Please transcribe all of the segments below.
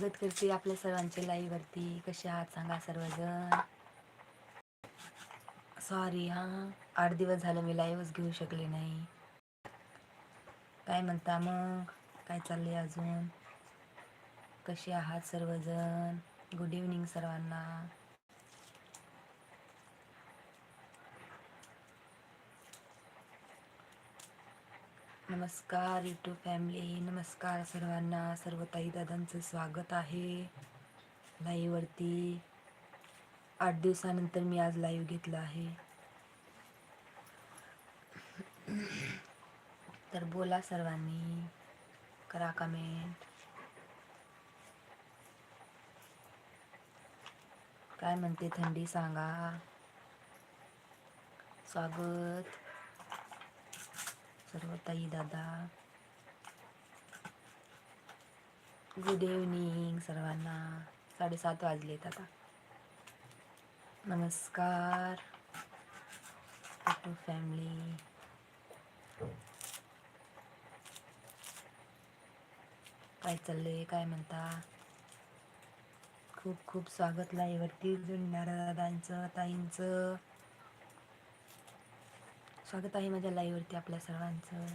स्वागत करते आपल्या सर्वांचे लाईव्ह वरती. कसे आहात सांगा सर्वजण. सॉरी हा. आठ दिवस झालं मी लाईव्हच घेऊ शकले नाही. काय म्हणता मग? काय चाललंय अजून? कसे आहात सर्वजण? गुड इव्हनिंग सर्वांना. नमस्कार युट्यूब फॅमिली नमस्कार सर्वांना. सर्व ताई दादांचं स्वागत आहे लाईव्हवरती आठ दिवसानंतर मी आज लाईव्ह घेतला आहे. तर बोला सर्वांनी करा कमेंट काय म्हणते थंडी सांगा. स्वागत. सर्व ताई दादा. गुड इव्हनिंग सर्वांना. साडेसात वाजलेत आता. नमस्कार. टू फॅमिली काय चाललंय? काय म्हणता? खूप खूप स्वागत लाईवरती जुन्नारा दादांचं ताईंचं. स्वागत आहे माझ्या लाईव्हवरती आपल्या सर्वांचं.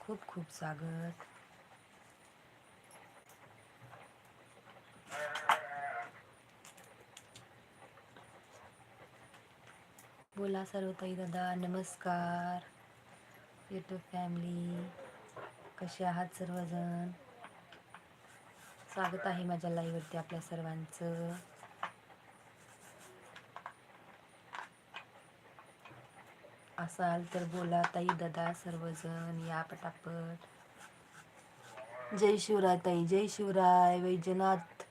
खूप खूप स्वागत. बोला सर्व ताई दादा नमस्कार. यूट्यूब फॅमिली कसे आहात सर्वजण? स्वागत आहे माझ्या लाईव्हवरती आपल्या सर्वांचं. असाल तर बोला ताई दादा सर्वजण या पटापट. जय शिवराय ताई जय शिवराय वैजनाथ.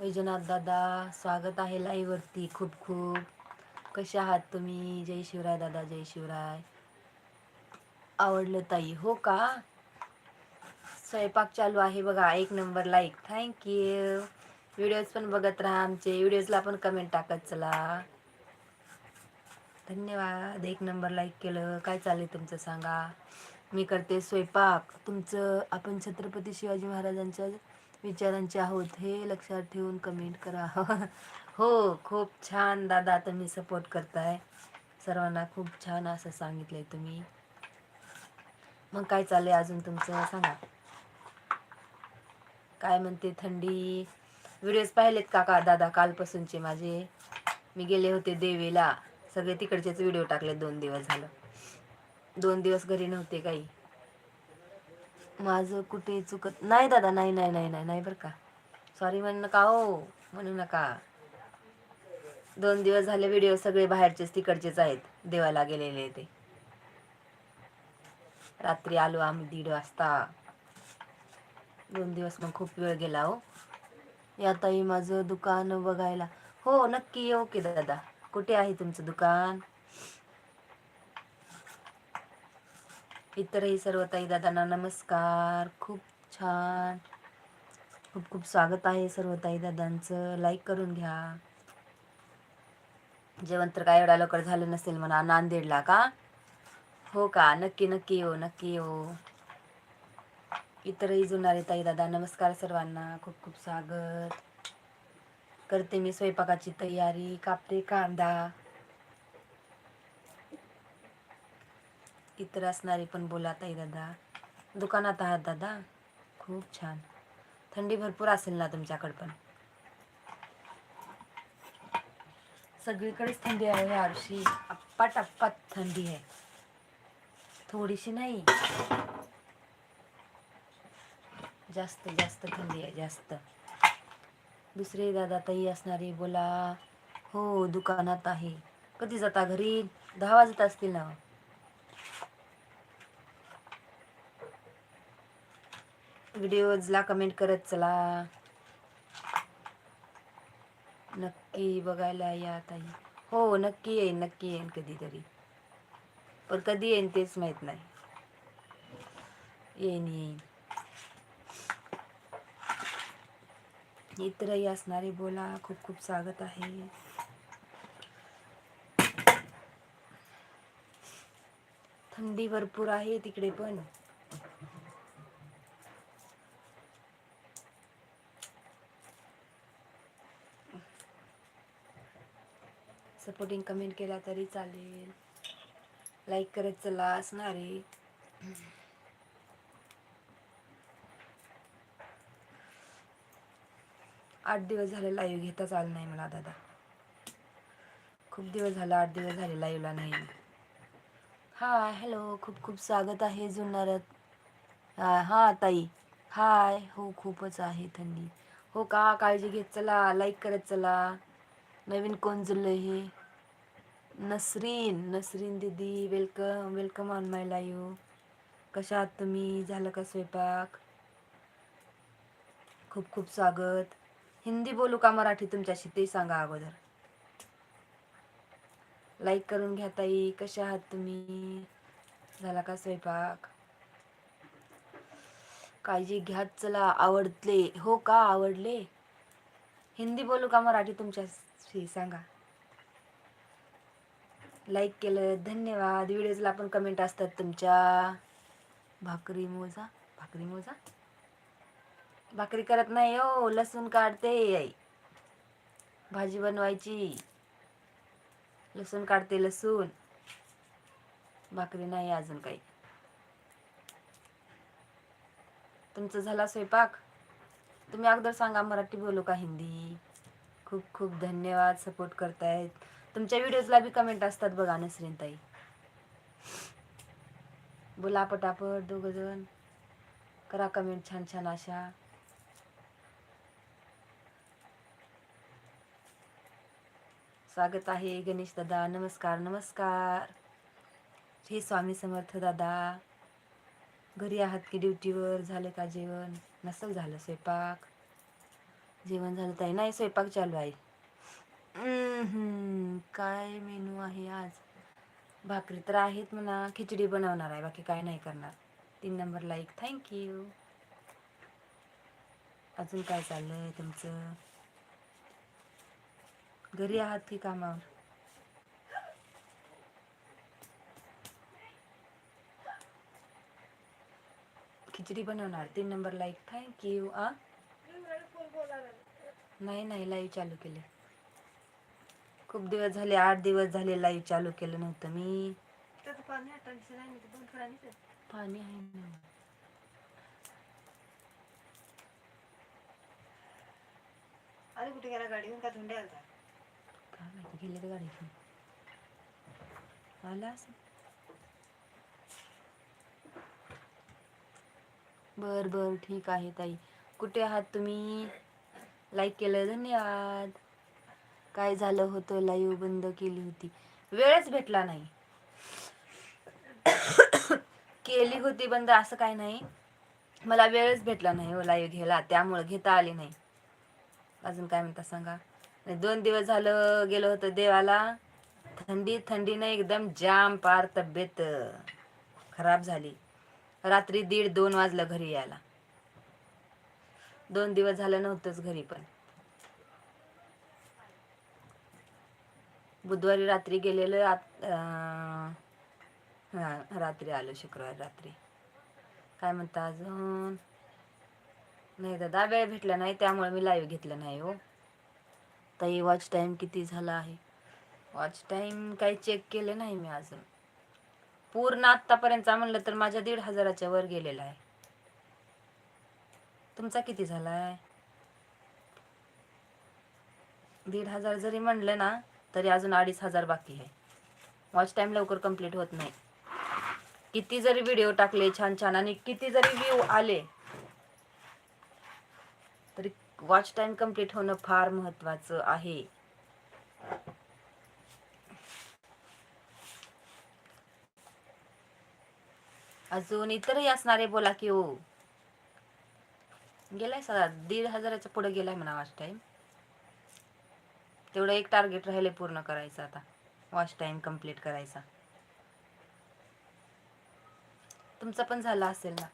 वैजनाथ दादा स्वागत आहे लाईवरती खूप खूप. कसे आहात तुम्ही? जय शिवराय दादा जय शिवराय. आवडलं ताई हो का? स्वयंपाक चालू आहे बघा एक नंबर लाईक. थँक्यू व्हिडिओज पण बघत राहा आमचे. व्हिडिओजला पण कमेंट टाकत चला. धन्यवाद. एक नंबर लाईक केलं. काय चाललंय तुमचं सांगा. मी करते स्वयंपाक. तुमचं आपण छत्रपती शिवाजी महाराजांच्या विचारांचे आहोत हे लक्षात ठेवून कमेंट करा. हो खूप छान दादा तुम्ही सपोर्ट करताय. सर्वांना खूप छान असं सांगितलंय तुम्ही. मग काय चाललंय अजून तुमचं? सांगा. काय म्हणते थंडी? व्हिडिओज पाहिलेत का का दादा कालपासूनचे माझे. मी गेले होते देवीला. सगळे तिकडचेच व्हिडिओ टाकले दोन दिवस झालं. दोन दिवस घरी नव्हते काही. माझं कुठे चुकत नाही दादा नाही नाही नाही नाही नाही बरं का. सॉरी म्हणू नका हो म्हणू नका. दोन दिवस झाले व्हिडिओ सगळे बाहेरचेच तिकडचेच आहेत देवाला गेलेले ते. रात्री आलो आम्ही दीड वाजता. दोन दिवस मग खूप वेळ गेला हो. या ताई माझं दुकान बघायला. हो नक्की ओके दादा. कुठे आहे तुमचं दुकान? इतरही सर्व ताई दादांना नमस्कार. खूप छान. खूप खूप स्वागत आहे सर्व ताई दादांचं लाईक करून घ्या. जेवण तर काय एवढ्या लवकर झालं नसेल म्हणा नांदेडला का? हो का? नक्की नक्की येऊ नक्की येऊ. इतरही जुनारे ताई दादा नमस्कार सर्वांना. खूप खूप स्वागत. करते मी स्वयंपाकाची तयारी कापते कांदा. इतर असणारे पण बोला ताई दादा. दुकानात आहात दादा? खूप छान. थंडी भरपूर असेल ना तुमच्याकडे पण. सगळीकडेच थंडी आहे ह्या वर्षी. अप्पाट थंडी आहे. थोडीशी नाही. जास्त जास्त थंडी आहे जास्त. दुसरे दादा ताई असणारे बोला. हो दुकानात आहे. कधी जाता घरी? दहा वाजत असतील ना. व्हिडिओजला कमेंट करत चला. नक्की बघायला या ताई. हो नक्की येईन नक्की येईन कधीतरी. पण कधी येईन तेच माहीत नाही. येईन येईन. इतरही असणारे बोला खूप खूप स्वागत आहे. थंडी भरपूर आहे तिकडे पण. सपोर्टिंग कमेंट केला तरी चालेल. लाईक करत चला असणारे आठ दिवस झाले लाईव्ह घेताच आलं नाही मला दादा. खूप दिवस झाला आठ दिवस झाले लाईव्हला नाही. हाय हॅलो खूप खूप स्वागत आहे जुन्नरत. हां ताई. हाय हो खूपच आहे थंडी. हो का? काळजी घेत चला. लाईक करत चला. नवीन कोण जुळलं हे? Nasreen Nasreen didi welcome welcome on my live कशा आहात तुम्ही? झालं का स्वयंपाक? खूप खूप स्वागत. हिंदी बोलू का मराठी? तुमच्याशी ते सांगा अगोदर. लाईक करून घ्या ताई. कशा आहात तुम्ही? झाला का स्वयंपाक? काळजी घ्या चला. आवडले. हो का? आवडले? हिंदी बोलू का मराठी? तुमच्याशी सांगा. लाईक केलं. धन्यवाद. व्हिडिओजला पण कमेंट असतात तुमच्या. भाकरी मोजा. भाकरी मोजा. भाकरी करत नाही हो लसूण काढते आई. भाजी बनवायची. लसूण काढते लसूण. भाकरी नाही अजून काही. तुमचं झाला स्वयंपाक? तुम्ही अगोदर सांगा मराठी बोलू का हिंदी? खूप खूप धन्यवाद सपोर्ट करतायत. तुमच्या व्हिडिओजला बी कमेंट असतात बघा नसरीन ताई. बोला पटापट दोघंजण करा कमेंट छान छान अशा. स्वागत आहे गणेश दादा. नमस्कार नमस्कार. हे स्वामी समर्थ दादा. घरी आहात की ड्युटीवर? झालं का जेवण? नसल झालं स्वयंपाक? जेवण झालं ताई? नाही स्वयंपाक चालू आहे. काय मेनू आहे आज? भाकरी तर आहेत म्हणा खिचडी बनवणार आहे बाकी काय नाही करणार. तीन नंबर लाईक थँक्यू अजून काय चाललं आहे तुमचं? घरी आहात की कामावर? खिचडी बनवणार. तीन नंबर लाईक थँक्यू आ? नाही नाही लाईव्ह चालू केले. खूप दिवस झाले आठ दिवस झाले लाईव्ह चालू केलं नव्हतं मी. पाणी आहे ना. अरे कुठे गेला? गाडी का धुंडे काय माहिती गेले तर गाडी आला असं? बर बर ठीक आहे ताई. कुठे आहात तुम्ही? लाईक केलं धन्यवाद. काय झालं होतं? लाईव्ह बंद केली होती. वेळच भेटला नाही. केली होती बंद असं काय नाही. मला वेळच भेटला नाही हो लाईव्ह घ्यायला. त्यामुळं घेता आली नाही. अजून काय म्हणता सांगा? दोन दिवस झालं गेलो होतो देवाला. थंडी थंडीनं एकदम जाम पार तब्येत खराब झाली. रात्री दीड दोन वाजलं घरी यायला. दोन दिवस झालं नव्हतंच घरी पण. बुधवारी रात्री गेलेलं आत- रात्री आलो शुक्रवारी रात्री. काय म्हणता अजून? नाही दादा वेळ भेटला नाही त्यामुळे मी लाईव्ह घेतलं नाही हो. ताई वॉच टाइम किती झाला आहे? वॉच टाईम काही चेक केले नाही मी अजून. पूर्ण आत्तापर्यंत म्हणलं तर माझ्या दीड हजाराच्या वर गेलेला आहे. तुमचा किती झाला आहे दीड हजार जरी म्हणलं ना तरी अजून अडीच हजार बाकी आहे. वॉच टाइम लवकर कंप्लीट होत नाही. किती जरी व्हिडिओ टाकले छान छान आणि किती जरी व्ह्यू आले तरी वॉच टाइम कंप्लीट होणं फार महत्वाचं आहे. अजून इतरही असणारे बोला की हो. गेलाय सदा दीड हजाराच्या पुढे गेलाय म्हणा वॉच टाइम तेवढं एक टार्गेट राहिले पूर्ण करायचं आता. वॉच टाइम कंप्लीट करायचा. तुमचं पण झालं असेल ना?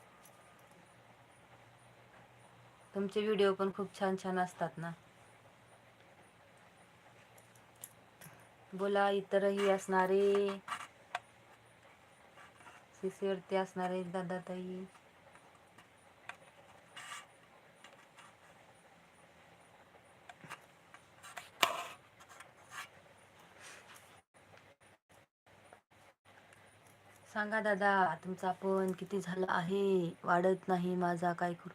तुमचे व्हिडिओ पण खूप छान छान असतात ना. बोला इतरही असणारे. सीसीवरती असणारे दादाताई. सांगा दादा तुमचा पण किती झाला आहे? वाढत नाही माझा काय करू?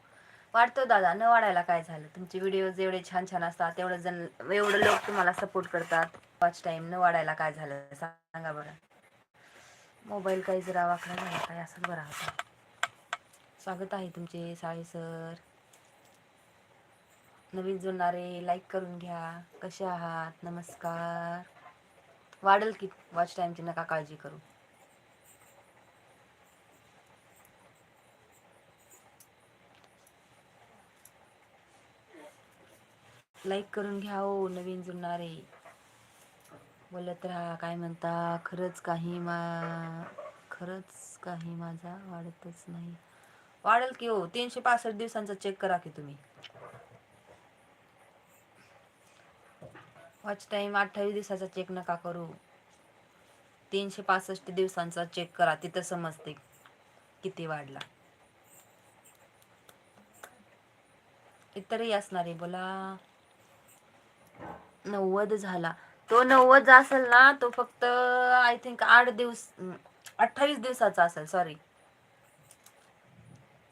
वाढतो दादा न वाढायला काय झालं? तुमचे व्हिडिओ एवढे छान छान असतात तेवढं जण एवढं लोक तुम्हाला सपोर्ट करतात. वॉच टाइम न वाढायला काय झालं? सांगा बरं. मोबाईल काही जरा वाकडा झाला काय? असं बरं होता स्वागत आहे तुमचे साळे सर. नवीन जुळणारे लाईक करून घ्या. कसे आहात? नमस्कार. वाढेल की वॉच टाईमची नका काळजी करू. लाईक करून घ्या हो नवीन जुळणारे. बोलत राहा काय म्हणता? खरंच काही मा खरंच काही माझा वाढतच नाही. वाढेल की हो तीनशे पासष्ट दिवसांचा चेक करा की तुम्ही. वॉच टाइम अठ्ठावीस दिवसाचा चेक नका करू. तीनशे पासष्ट दिवसांचा चेक करा तिथं समजते किती वाढला. इतरही असणारे बोला. नव्वद झाला. तो नव्वद असेल ना तो फक्त आय थिंक आठ दिवस अठ्ठावीस दिवसाचा असेल सॉरी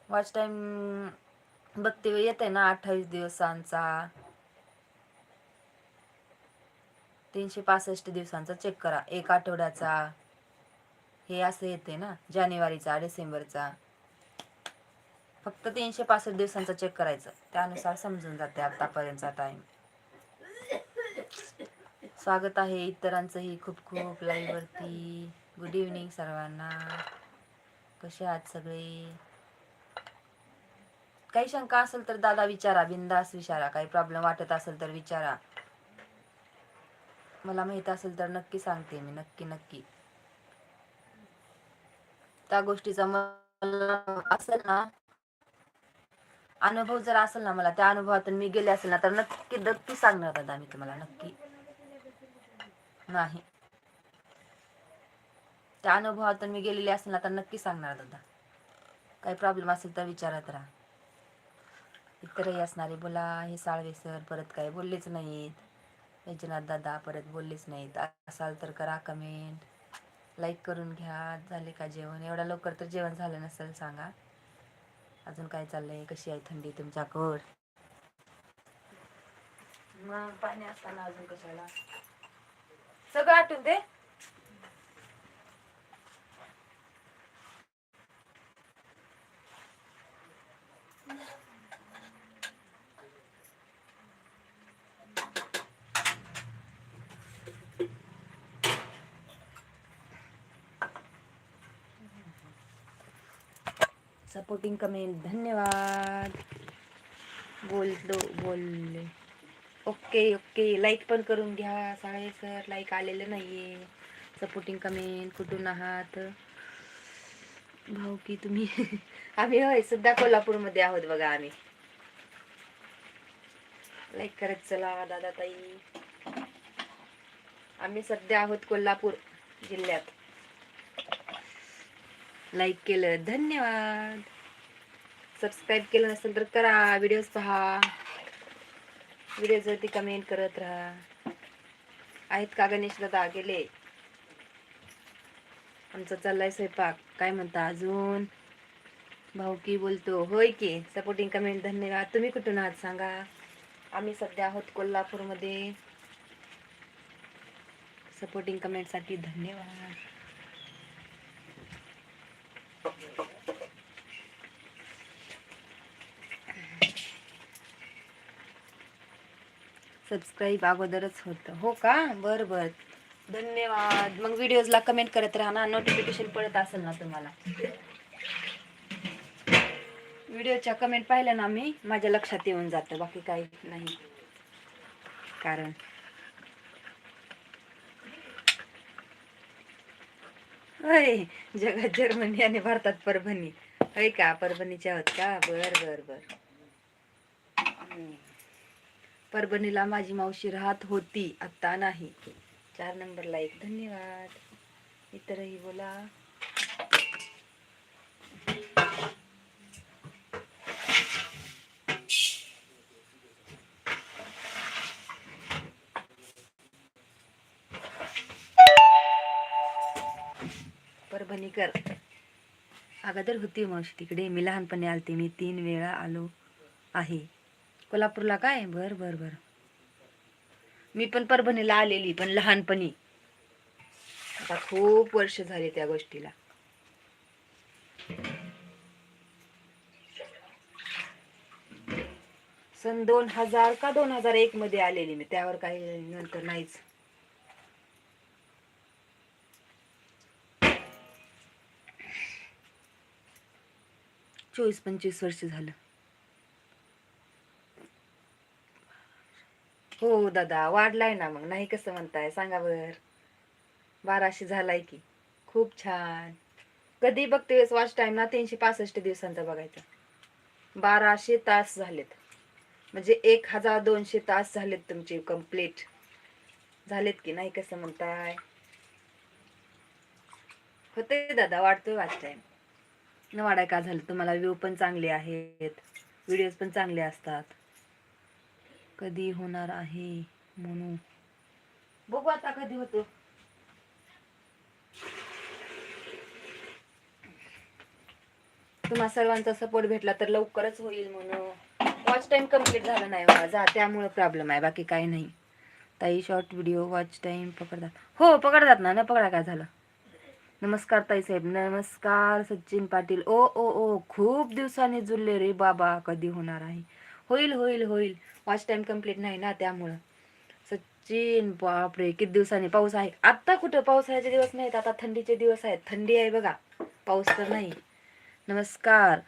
वॉच टाइम बघते येते ना अठ्ठावीस दिवसांचा. तीनशे पासष्ट दिवसांचा चेक करा एक आठवड्याचा. हे असं येते ना जानेवारीचा डिसेंबरचा. फक्त तीनशे पासष्ट दिवसांचा चेक करायचं. त्यानुसार समजून जाते आतापर्यंतचा टाइम स्वागत आहे इतरांचंही खूप खूप लाईव्ह वरती गुड इव्हनिंग सर्वांना. कसे आहात सगळे? काही शंका असेल तर दादा विचारा बिंदास विचारा. काही प्रॉब्लेम वाटत असेल तर विचारा. मला माहीत असेल तर नक्की सांगते मी नक्की नक्की. त्या गोष्टीचा मला असेल ना अनुभव जर असेल ना मला त्या अनुभवातून मी गेले असेल ना तर नक्की नक्की सांगणार दादा मी तुम्हाला नक्की. नाही. त्या अनुभवातून मी गेलेली असेल ना तर नक्की सांगणार दादा. काही प्रॉब्लेम असेल तर विचारत राहा. इतरही असणारे बोला हे साळवे सर परत काही बोललेच नाहीत. वैजनाथ दादा परत बोललेच नाहीत. असाल तर करा कमेंट लाईक करून घ्या. झाले का जेवण? एवढ्या लवकर तर जेवण झालं नसेल सांगा. अजून काय चाललंय? कशी आहे थंडी तुमच्याकड? मग पाणी असताना अजून कशाला? दे. सपोर्टिंग कमेंट धन्यवाद. बोल दो बोलले ओके ओके. लाईक पण करून घ्या. साळे सर लाईक आलेलं नाहीये. सपोर्टिंग कमेंट कुठून आहात? भाऊ की तुम्ही? आम्ही होय सध्या कोल्हापूरमध्ये आहोत बघा आम्ही. लाईक करत चला दादा ताई आम्ही सध्या आहोत कोल्हापूर जिल्ह्यात. लाईक केलं. धन्यवाद. सबस्क्राईब केलं नसेल तर करा. व्हिडिओज पहा. व्हिडिओजवरती कमेंट करत राहा. आहेत का गणेश दादा गेले? आमचा चाललाय स्वयंपाक. काय म्हणता अजून? भाऊ की बोलतो होय की? सपोर्टिंग कमेंट धन्यवाद. तुम्ही कुठून आहात सांगा? आम्ही सध्या आहोत कोल्हापूरमध्ये. सपोर्टिंग कमेंटसाठी धन्यवाद. सबस्क्राईब अगोदरच होतं. हो का? बरं बरं. धन्यवाद. मग व्हिडिओजला कमेंट करत राहा ना. नोटिफिकेशन पडत असेल ना तुम्हाला. व्हिडिओच्या कमेंट पाहिल्या ना मी माझ्या लक्षात येऊन जातं. बाकी काही नाही. कारण होय जगात जर्मनी आणि भारतात परभणी. होय का? परभणीच्या आहोत का? बर बर बर. परभणीला माझी मावशी राहत होती आत्ता नाही. चार नंबरला एक. धन्यवाद. इतरही बोला. परभणीकर अगोदर होती मावशी तिकडे. मी लहानपणी आलते. मी तीन वेळा आलो आहे. कोल्हापूरला काय? बर बर बर. मी पण परभणीला आलेली पण लहानपणी. आता खूप वर्ष झाले त्या गोष्टीला. सन दोन हजार का दोन हजार एक मध्ये आलेली मी त्यावर काही नंतर नाहीच. चोवीस पंचवीस वर्ष झालं. हो दादा वाढलाय ना मग. नाही कसं म्हणताय? सांगा बर. बाराशे झालाय की. खूप छान. कधी बघते वॉच टाइम ना तीनशे पासष्ट दिवसांचा बघायचा. बाराशे तास झालेत. म्हणजे एक हजार दोनशे तास झालेत तुमचे कंप्लीट झालेत की नाही कसं म्हणताय? होते दादा वाढतोय वॉच टाइम न वाढाय का झालं? तुम्हाला व्ह्यू पण चांगले आहेत. व्हिडिओज पण चांगले असतात. कधी होणार आहे म्हणून बघू आता कधी होतो. तुम्हा सर्वांचा सपोर्ट भेटला तर लवकरच होईल म्हणून वॉच टाइम कंप्लीट झाला नाही माझा त्यामुळे प्रॉब्लेम आहे. बाकी काही नाही. ताई शॉर्ट व्हिडिओ वॉच टाईम पकडतात. हो पकडतात ना. न पकडा काय झालं? नमस्कार ताई साहेब. नमस्कार सचिन पाटील. ओ ओ ओ. खूप दिवसांनी जुळले रे बाबा. कधी होणार आहे? होईल होईल होईल. वॉच टाइम कंप्लीट नाही ना त्यामुळं. सचिन बापरे किती दिवसांनी पाऊस आहे. आत्ता कुठं पावसाळ्याचे दिवस नाहीत आता थंडीचे दिवस आहेत. थंडी आहे बघा. पाऊस तर नाही. नमस्कार.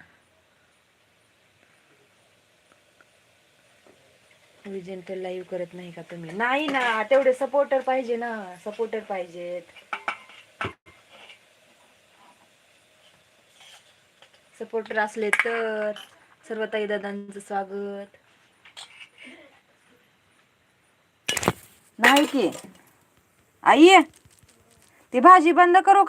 विजेंटल लाईव्ह करत नाही का तुम्ही? नाही ना तेवढे सपोर्टर पाहिजे ना. सपोर्टर पाहिजेत. सपोर्टर असले तर सर्व ताई दादांचं स्वागत. नाही की आई ती भाजी बंद करू